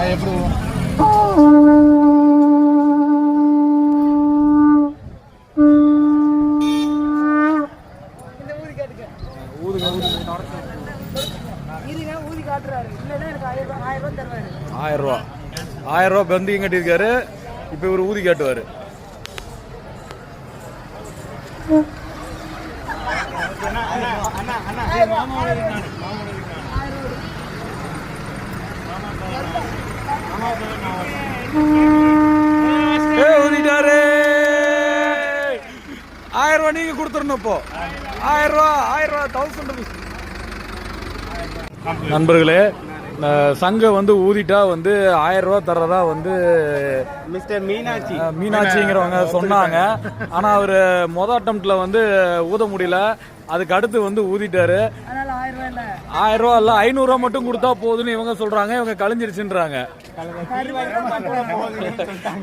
எப்படி ஆயிரம் ரூபா ஆயிரம் ரூபா பெந்தியும் கட்டியிருக்காரு இப்போ இவர் ஊதி காட்டுவார் ஏ ஊதிட்டாரு ஆயிரம் ரூபா நீங்க கொடுத்துடணும் இப்போ. ஆயிரம் ரூபா ஆயிரம் ரூபா தௌசண்ட் ருபீஸ் நண்பர்களே சங்கம் வந்து ஊதிட்டா வந்து ஆயிரம் ரூபா தர்றதா வந்து மிஸ்டர் மீனாட்சி. மீனாட்சிங்கிறவங்க சொன்னாங்க. ஆனா அவரு மொத அட்டம்ப்ட்ல வந்து ஊத முடியல. அதுக்கு அடுத்து வந்து ஊதிட்டாரு. ஆயிரம் ரூபா இல்ல ஐநூறு ரூபா மட்டும் கொடுத்தா போதும்னு இவங்க சொல்றாங்க. இவங்க கழிஞ்சிருச்சுன்றாங்க.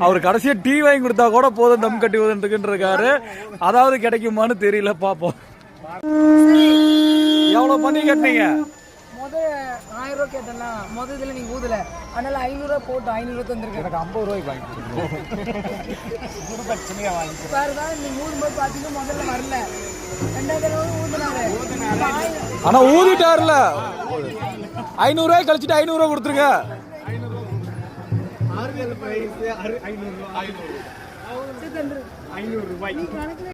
அவர் கடைசியா டீ வாங்கி கொடுத்தா கூட போதும் தம் கட்டி ஊதுன்றதுக்குன்றிருக்காரு அதாவது கிடைக்குமான்னு தெரியல பாப்போம். எவ்வளவு பண்ணி கட்டினீங்க? முத ஆயிரம் ரூபாய் கேட்டேன்னா முத இதுல நீங்க ஊதல. அதனால ஐநூறு ரூபாய் போட்டு ஐநூறு ரூபாய் தந்திருக்கேன். எனக்கு ஐம்பது ரூபாய்க்கு வாங்கி பாருதான் நீங்க ஊதும்போது பாத்தீங்கன்னா முதல்ல வரல. ரெண்டாவது தடவை ஊதுனாரு. ஆனா ஊதிட்டாருல ஐநூறு ரூபாய் கழிச்சிட்டு ஐநூறு ரூபாய் கொடுத்துருங்க ஐநூறு ரூபாய்